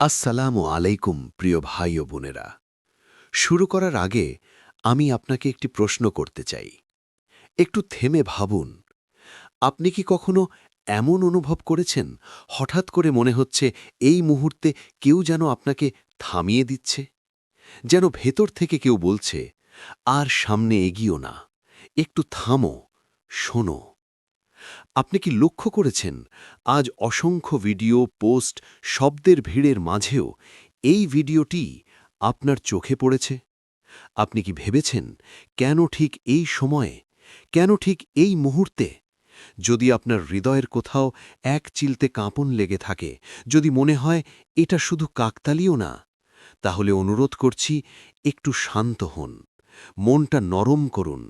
আসসালামু আলাইকুম, প্রিয় ভাই ও বোনেরা। শুরু করার আগে আমি আপনাকে একটি প্রশ্ন করতে চাই। একটু থেমে ভাবুন, আপনি কি কখনো এমন অনুভব করেছেন, হঠাৎ করে মনে হচ্ছে এই মুহূর্তে কেউ যেন আপনাকে থামিয়ে দিচ্ছে? যেন ভেতর থেকে কেউ বলছে, আর সামনে এগিয়েও না, একটু থামো, শোনো। আপনি কি লক্ষ্য করেছেন, আজ অসংখ্য ভিডিও, পোস্ট, শব্দের ভিড়ের মাঝেও এই ভিডিওটি আপনার চোখে পড়েছে? আপনি কি ভেবেছেন, কেন ঠিক এই সময়ে, কেন ঠিক এই মুহূর্তে? যদি আপনার হৃদয়ের কোথাও এক চিলতে কাঁপন লেগে থাকে, যদি মনে হয় এটা শুধু কাকতালিও না, তাহলে অনুরোধ করছি একটু শান্ত হন, মনটা নরম করুন,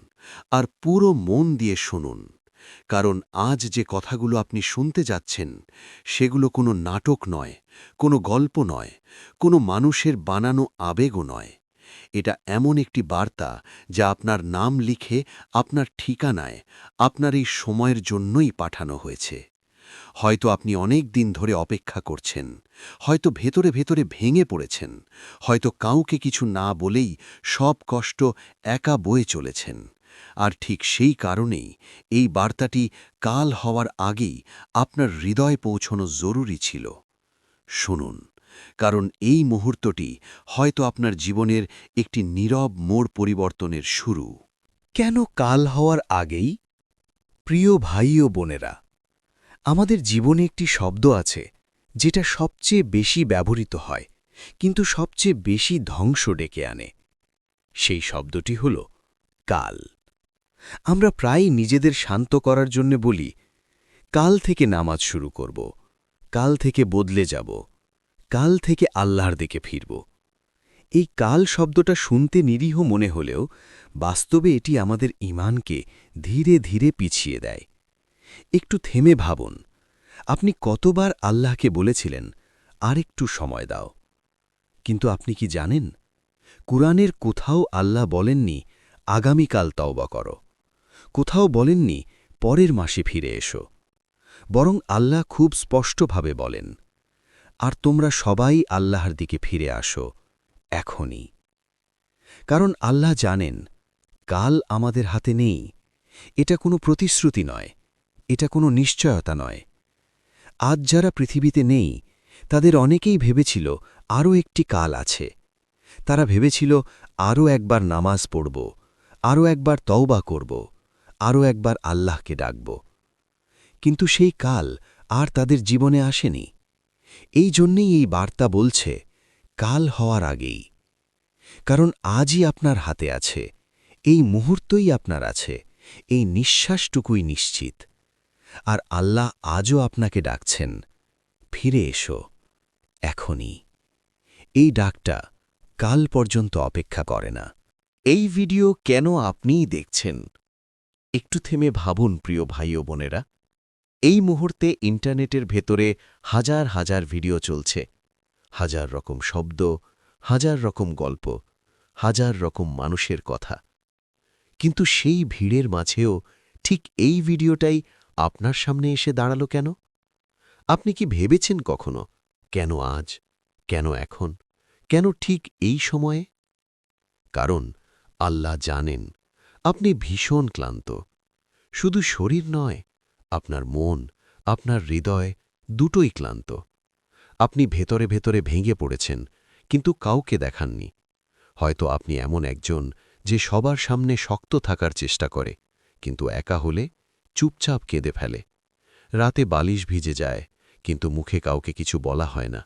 আর পুরো মন দিয়ে শুনুন। কারণ আজ যে কথাগুলো আপনি শুনতে যাচ্ছেন, সেগুলো কোনো নাটক নয়, কোনো গল্প নয়, কোনো মানুষের বানানো আবেগও নয়। এটা এমন একটি বার্তা যা আপনার নাম লিখে আপনার ঠিকানায় আপনার এই সময়ের জন্যই পাঠানো হয়েছে। হয়তো আপনি অনেক দিন ধরে অপেক্ষা করছেন, হয়তো ভেতরে ভেতরে ভেঙে পড়েছেন, হয়তো কাউকে কিছু না বলেই সব কষ্ট একা বয়ে চলেছেন। আর ঠিক সেই কারণেই এই বার্তাটি কাল হওয়ার আগেই আপনার হৃদয় পৌঁছনো জরুরি ছিল। শুনুন, কারণ এই মুহূর্তটি হয়তো আপনার জীবনের একটি নীরব মোড় পরিবর্তনের শুরু। কেন কাল হওয়ার আগেই? প্রিয় ভাই ও বোনেরা, আমাদের জীবনে একটি শব্দ আছে, যেটা সবচেয়ে বেশি ব্যবহৃত হয়, কিন্তু সবচেয়ে বেশি ধ্বংস ডেকে আনে। সেই শব্দটি হল কাল। আমরা প্রায়ই নিজেদের শান্ত করার জন্য বলি, কাল থেকে নামাজ শুরু করব, কাল থেকে বদলে যাব, কাল থেকে আল্লাহর দিকে ফিরব। এই কাল শব্দটা শুনতে নিরীহ মনে হলেও বাস্তবে এটি আমাদের ইমানকে ধীরে ধীরে পিছিয়ে দেয়। একটু থেমে ভাবুন, আপনি কতবার আল্লাহকে বলেছিলেন, আরেকটু সময় দাও। কিন্তু আপনি কি জানেন, কুরআনের কোথাও আল্লাহ বলেননি, আগামীকাল তওবা করো। কোথাও বলেননি, পরের মাসে ফিরে এসো। বরং আল্লাহ খুব স্পষ্টভাবে বলেন, আর তোমরা সবাই আল্লাহর দিকে ফিরে আসো, এখনই। কারণ আল্লাহ জানেন, কাল আমাদের হাতে নেই। এটা কোনো প্রতিশ্রুতি নয়, এটা কোনো নিশ্চয়তা নয়। আজ যারা পৃথিবীতে নেই, তাদের অনেকেই ভেবেছিল, আরও একটি কাল আছে। তারা ভেবেছিল, আরও একবার নামাজ পড়ব, আরও একবার তওবা করব। আরও একবার আল্লাহকে ডাকব। কিন্তু সেই কাল আর তাদের জীবনে আসেনি। এই জন্যেই এই বার্তা বলছে, কাল হওয়ার আগেই। কারণ আজই আপনার হাতে আছে, এই মুহূর্তই আপনার আছে, এই নিঃশ্বাসটুকুই নিশ্চিত। আর আল্লাহ আজও আপনাকে ডাকছেন, ফিরে এসো, এখনই। এই ডাকটা কাল পর্যন্ত অপেক্ষা করে না। এই ভিডিও কেন আপনিই দেখছেন? একটু থেমে ভাবুন, প্রিয় ভাই ও বোনেরা। এই মুহূর্তে ইন্টারনেটের ভেতরে হাজার হাজার ভিডিও চলছে। হাজার রকম শব্দ, হাজার রকম গল্প, হাজার রকম মানুষের কথা। কিন্তু সেই ভিড়ের মাঝেও ঠিক এই ভিডিওটাই আপনার সামনে এসে দাঁড়াল কেন? আপনি কি ভেবেছেন কখনো, কেন আজ, কেন এখন, কেন ঠিক এই সময়ে? কারণ আল্লাহ জানেন আপনি ভীষণ ক্লান্ত। শুধু শরীর নয়, আপনার মন, আপনার হৃদয় দুটোই ক্লান্ত। আপনি ভেতরে ভেতরে ভেঙে পড়েছেন, কিন্তু কাউকে দেখাননি। হয়তো আপনি এমন একজন যে সবার সামনে শক্ত থাকার চেষ্টা করে, কিন্তু একা হলে চুপচাপ কেঁদে ফেলে। রাতে বালিশ ভিজে যায়, কিন্তু মুখে কাউকে কিছু বলা হয় না।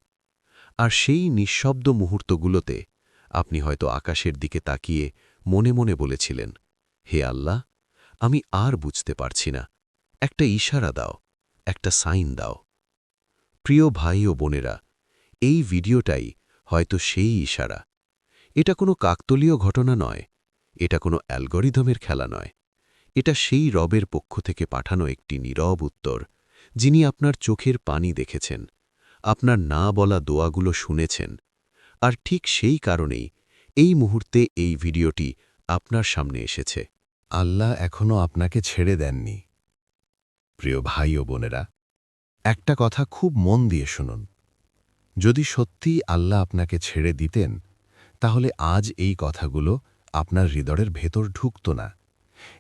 আর সেই নিঃশব্দ মুহূর্তগুলোতে আপনি হয়তো আকাশের দিকে তাকিয়ে মনে মনে বলেছিলেন হে আল্লাহ, আমি আর বুঝতে পারছি না। একটা ইশারা দাও, একটা সাইন দাও। প্রিয় ভাই ও বোনেরা, এই ভিডিওটাই হয়তো সেই ইশারা। এটা কোনো কাকতলীয় ঘটনা নয়, এটা কোনো অ্যালগরিদমের খেলা নয়। এটা সেই রবের পক্ষ থেকে পাঠানো একটি নীরব উত্তর, যিনি আপনার চোখের পানি দেখেছেন, আপনার না বলা দোয়াগুলো শুনেছেন। আর ঠিক সেই কারণেই এই মুহূর্তে এই ভিডিওটি আপনার সামনে এসেছে। আল্লাহ এখনও আপনাকে ছেড়ে দেননি। প্রিয় ভাই ও বোনেরা, একটা কথা খুব মন দিয়ে শুনুন। যদি সত্যি আল্লাহ আপনাকে ছেড়ে দিতেন, তাহলে আজ এই কথাগুলো আপনার হৃদয়ের ভেতর ঢুকত না।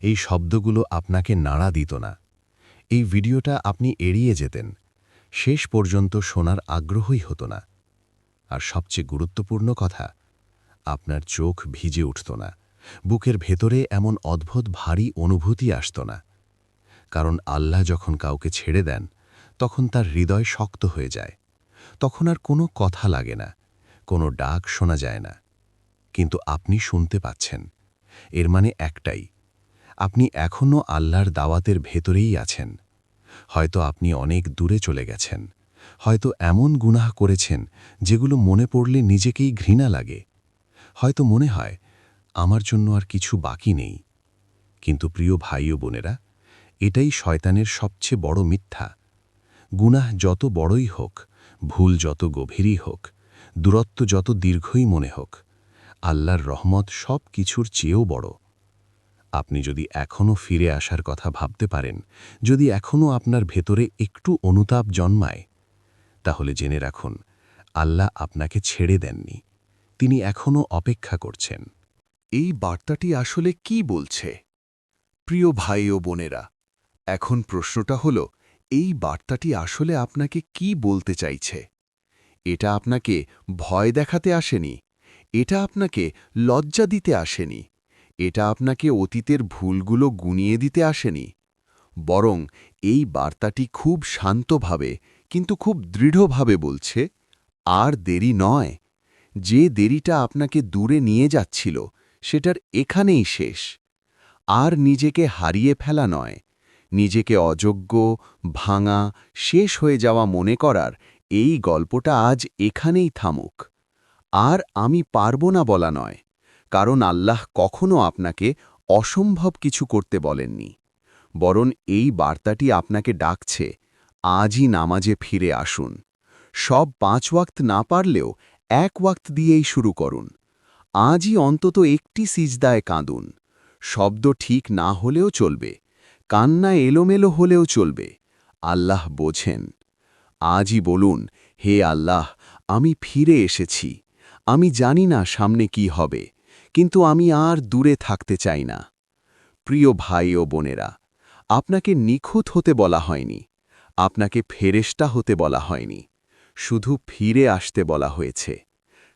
এই শব্দগুলো আপনাকে নাড়া দিত না। এই ভিডিওটা আপনি এড়িয়ে যেতেন। শেষ পর্যন্ত শোনার আগ্রহই হতো না। আর সবচেয়ে গুরুত্বপূর্ণ কথা, আপনার চোখ ভিজে উঠত না। বুকের ভেতরে এমন অদ্ভুত ভারী অনুভূতি আসত না। কারণ আল্লাহ যখন কাউকে ছেড়ে দেন, তখন তার হৃদয় শক্ত হয়ে যায়। তখন আর কোনো কথা লাগে না, কোনো ডাক শোনা যায় না। কিন্তু আপনি শুনতে পাচ্ছেন। এর মানে একটাই, আপনি এখনও আল্লাহর দাওয়াতের ভেতরেই আছেন। হয়তো আপনি অনেক দূরে চলে গেছেন। হয়তো এমন গুনাহ করেছেন যেগুলো মনে পড়লে নিজেকেই ঘৃণা লাগে। হয়তো মনে হয় আমার জন্য আর কিছু বাকি নেই। কিন্তু প্রিয় ভাই ও বোনেরা, এটাই শয়তানের সবচেয়ে বড় মিথ্যা। গুনাহ যত বড়ই হোক, ভুল যত গভীরই হোক, দূরত্ব যত দীর্ঘই মনে হোক, আল্লাহর রহমত সব কিছুর চেয়েও বড়। আপনি যদি এখনও ফিরে আসার কথা ভাবতে পারেন, যদি এখনও আপনার ভেতরে একটু অনুতাপ জন্মায়, তাহলে জেনে রাখুন, আল্লাহ আপনাকে ছেড়ে দেননি। তিনি এখনও অপেক্ষা করছেন। এই বার্তাটি আসলে কি বলছে? প্রিয় ভাই ও বোনেরা, এখন প্রশ্নটা হল, এই বার্তাটি আসলে আপনাকে কি বলতে চাইছে? এটা আপনাকে ভয় দেখাতে আসেনি, এটা আপনাকে লজ্জা দিতে আসেনি, এটা আপনাকে অতীতের ভুলগুলো গুনিয়ে দিতে আসেনি। বরং এই বার্তাটি খুব শান্তভাবে, কিন্তু খুব দৃঢ়ভাবে বলছে, আর দেরি নয়, যে দেরিটা আপনাকে দূরে নিয়ে যাচ্ছিল সেটার এখানেই শেষ। আর নিজেকে হারিয়ে ফেলা নয়, নিজেকে অযোগ্য, ভাঙা, শেষ হয়ে যাওয়া মনে করার এই গল্পটা আজ এখানেই থামুক। আর আমি পারব না বলা নয়, কারণ আল্লাহ কখনো আপনাকে অসম্ভব কিছু করতে বলেননি। বরং এই বার্তাটি আপনাকে ডাকছে, আজই নামাজে ফিরে আসুন। সব পাঁচ ওয়াক্ত না পারলেও এক ওয়াক্ত দিয়েই শুরু করুন। আজই অন্তত একটি সিজদায় কাঁদুন। শব্দ ঠিক না হলেও চলবে, কান্না এলোমেলো হলেও চলবে, আল্লাহ বোঝেন। আজই বলুন, হে আল্লাহ, আমি ফিরে এসেছি, আমি জানি না সামনে কি হবে, কিন্তু আমি আর দূরে থাকতে চাই না। প্রিয় ভাই ও বোনেরা, আপনাকে নিখুঁত হতে বলা হয়নি, আপনাকে ফেরেস্টা হতে বলা হয়নি, শুধু ফিরে আসতে বলা হয়েছে,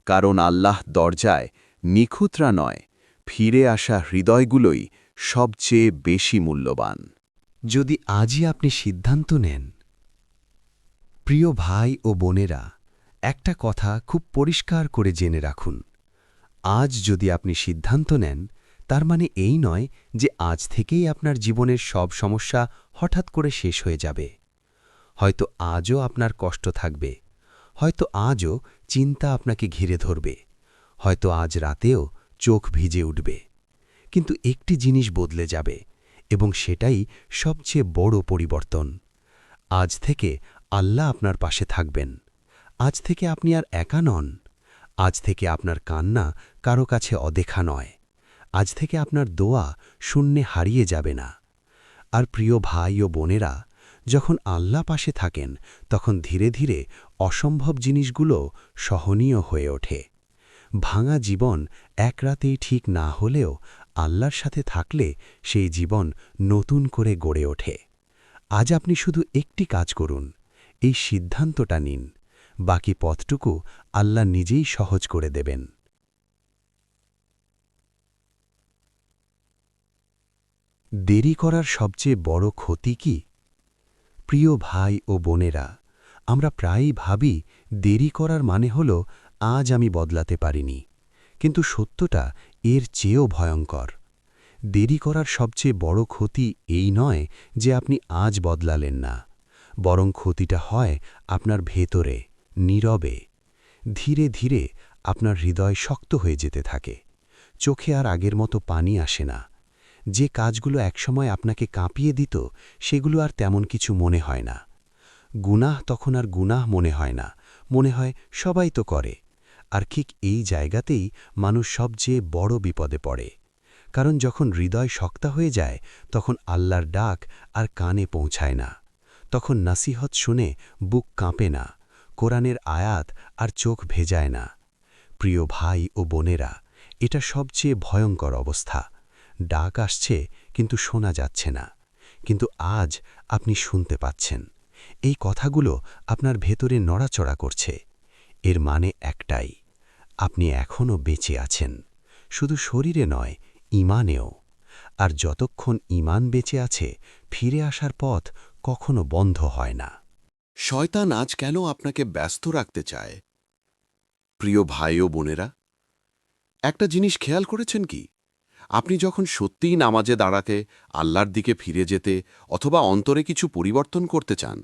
কারণ আল্লাহ দরজায় নিখুঁতরা নয়, ফিরে আসা হৃদয়গুলোই সবচেয়ে বেশি মূল্যবান। যদি আজই আপনি সিদ্ধান্ত নেন, প্রিয় ভাই ও বোনেরা, একটা কথা খুব পরিষ্কার করে জেনে রাখুন। আজ যদি আপনি সিদ্ধান্ত নেন, তার মানে এই নয় যে আজ থেকেই আপনার জীবনের সব সমস্যা হঠাৎ করে শেষ হয়ে যাবে। হয়তো আজও আপনার কষ্ট থাকবে, হয়তো আজও চিন্তা আপনাকে ঘিরে ধরবে। হয়তো আজ রাতেও চোখ ভিজে উঠবে। কিন্তু একটি জিনিস বদলে যাবে এবং সেটাই সবচেয়ে বড় পরিবর্তন। আজ থেকে আল্লাহ আপনার পাশে থাকবেন। আজ থেকে আপনি আর একা নন। আজ থেকে আপনার কান্না কারও কাছে অদেখা নয়। আজ থেকে আপনার দোয়া শূন্যে হারিয়ে যাবে না। আর প্রিয় ভাই ও বোনেরা, যখন আল্লাহ পাশে থাকেন, তখন ধীরে ধীরে অসম্ভব জিনিসগুলো সহনীয় হয়ে ওঠে। ভাঙা জীবন এক রাতেই ঠিক না হলেও আল্লাহর সাথে থাকলে সেই জীবন নতুন করে গড়ে ওঠে। আজ আপনি শুধু একটি কাজ করুন, এই সিদ্ধান্তটা নিন, বাকি পথটুকু আল্লাহ নিজেই সহজ করে দেবেন। দেরি করার সবচেয়ে বড় ক্ষতি কি? প্রিয় ভাই ও বোনেরা, আমরা প্রায়ই ভাবি দেরি করার মানে হল আজ আমি বদলাতে পারিনি। কিন্তু সত্যটা এর চেয়েও ভয়ঙ্কর। দেরি করার সবচেয়ে বড় ক্ষতি এই নয় যে আপনি আজ বদলালেন না। বরং ক্ষতিটা হয় আপনার ভেতরে, নীরবে। ধীরে ধীরে আপনার হৃদয় শক্ত হয়ে যেতে থাকে। চোখে আর আগের মতো পানি আসে না। যে কাজগুলো একসময় আপনাকে কাঁপিয়ে দিত, সেগুলো আর তেমন কিছু মনে হয় না। গুনাহ তখন আর গুনাহ মনে হয় না। মনে হয় সবাই তো করে। আর ঠিক এই জায়গাতেই মানুষ সবচেয়ে বড় বিপদে পড়ে। কারণ যখন হৃদয় শক্তা হয়ে যায়, তখন আল্লাহর ডাক আর কানে পৌঁছায় না। তখন নাসিহত শুনে বুক কাঁপে না, কোরআনের আয়াত আর চোখ ভেজায় না। প্রিয় ভাই ও বোনেরা, এটা সবচেয়ে ভয়ঙ্কর অবস্থা। ডাক আসছে, কিন্তু শোনা যাচ্ছে না। কিন্তু আজ আপনি শুনতে পাচ্ছেন। এই কথাগুলো আপনার ভেতরে নড়াচড়া করছে। এর মানে একটাই। আপনি এখনও বেঁচে আছেন। শুধু শরীরে নয় ইমানেও আর যতক্ষণ ইমান বেঁচে আছে, ফিরে আসার পথ কখনো বন্ধ হয় না। শয়তান আজ কেন আপনাকে ব্যস্ত রাখতে চায়? প্রিয় ভাই ও বোনেরা, একটা জিনিস খেয়াল করেছেন কি? আপনি যখন সত্যিই নামাজে দাঁড়াতে, আল্লাহর দিকে ফিরে যেতে অথবা অন্তরে কিছু পরিবর্তন করতে চান,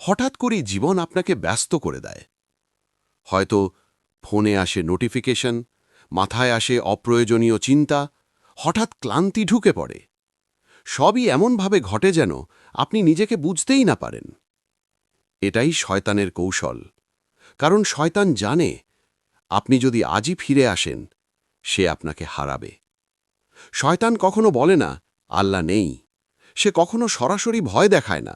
হঠাৎ করেই জীবন আপনাকে ব্যস্ত করে দেয়। হয়তো ফোনে আসে নোটিফিকেশন, মাথায় আসে অপ্রয়োজনীয় চিন্তা, হঠাৎ ক্লান্তি ঢুকে পড়ে। সবই এমনভাবে ঘটে যেন আপনি নিজেকে বুঝতেই না পারেন। এটাই শয়তানের কৌশল। কারণ শয়তান জানে, আপনি যদি আজই ফিরে আসেন, সে আপনাকে হারাবে। শয়তান কখনো বলে না, আল্লাহ নেই। সে কখনো সরাসরি ভয় দেখায় না,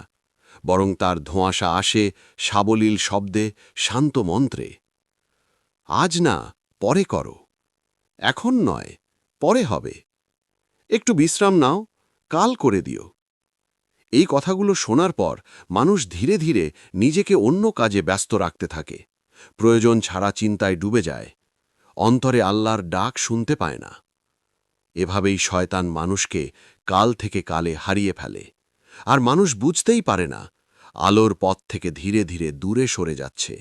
বরং তার ধোঁয়াশা আসে সাবলীল শব্দে শান্ত মন্ত্রে। আজ না, পরে করো। এখন নয়, পরে হবে। একটু বিশ্রাম নাও, কাল করে দিও। এই কথাগুলো শোনার পর মানুষ ধীরে ধীরে নিজেকে অন্য কাজে ব্যস্ত রাখতে থাকে। প্রয়োজন ছাড়া চিন্তায় ডুবে যায়। অন্তরে আল্লাহর ডাক শুনতে পায় না। এভাবেই শয়তান মানুষকে কাল থেকে কালে হারিয়ে ফেলে। আর মানুষ বুঝতেই পারে না, আলোর পথ থেকে ধীরে ধীরে দূরে সরে যাচ্ছে।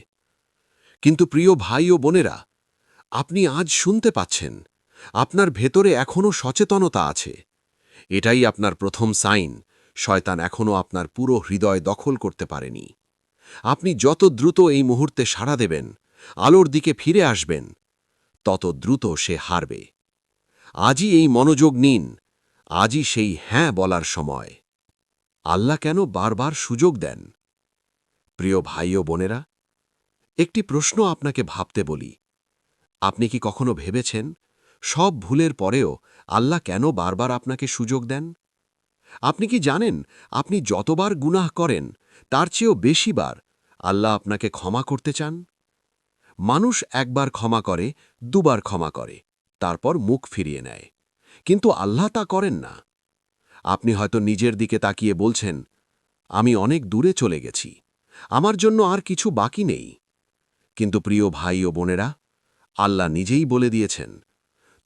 কিন্তু প্রিয় ভাই ও বোনেরা, আপনি আজ শুনতে পাচ্ছেন, আপনার ভেতরে এখনও সচেতনতা আছে। এটাই আপনার প্রথম সাইন, শয়তান এখনও আপনার পুরো হৃদয় দখল করতে পারেনি। আপনি যত দ্রুত এই মুহূর্তে সাড়া দেবেন, আলোর দিকে ফিরে আসবেন, তত দ্রুত সে হারবে। আজই এই মনোযোগ নিন, আজই সেই হ্যাঁ বলার সময়। আল্লাহ কেন বারবার সুযোগ দেন? প্রিয় ভাই ও বোনেরা একটি প্রশ্ন আপনাকে ভাবতে বলি। আপনি কি কখনো ভেবেছেন, সব ভুলের পরেও আল্লাহ কেন বারবার আপনাকে সুযোগ দেন? আপনি কি জানেন, আপনি যতবার গুনাহ করেন, তার চেয়েও বেশিবার আল্লাহ আপনাকে ক্ষমা করতে চান? মানুষ একবার ক্ষমা করে, দুবার ক্ষমা করে, তারপর মুখ ফিরিয়ে নেয়। কিন্তু আল্লাহ তা করেন না। আপনি হয়তো নিজের দিকে তাকিয়ে বলছেন, আমি অনেক দূরে চলে গেছি। আমার জন্য আর কিছু বাকি নেই। কিন্তু প্রিয় ভাই ও বোনেরা, আল্লাহ নিজেই বলে দিয়েছেন,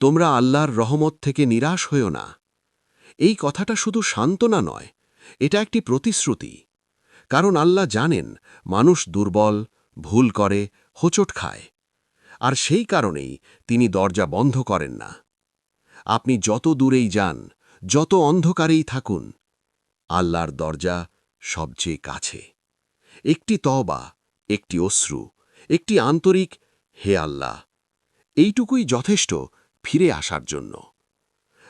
তোমরা আল্লাহর রহমত থেকে নিরাশ হইও না। এই কথাটা শুধু সান্ত্বনা নয়, এটা একটি প্রতিশ্রুতি। কারণ আল্লাহ জানেন, মানুষ দুর্বল, ভুল করে, হোঁচট খায়। আর সেই কারণেই তিনি দরজা বন্ধ করেন না। আপনি যত দূরেই যান, যত অন্ধকারেই থাকুন, আল্লাহর দরজা সবচেয়ে কাছে। একটি তবা একটি অশ্রু একটি আন্তরিক, হে আল্লাহ, এইটুকুই যথেষ্ট ফিরে আসার জন্য।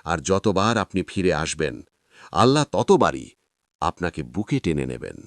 আর যতবার আপনি ফিরে আসবেন, আল্লাহ ততবারই আপনাকে বুকে টেনে নেবেন।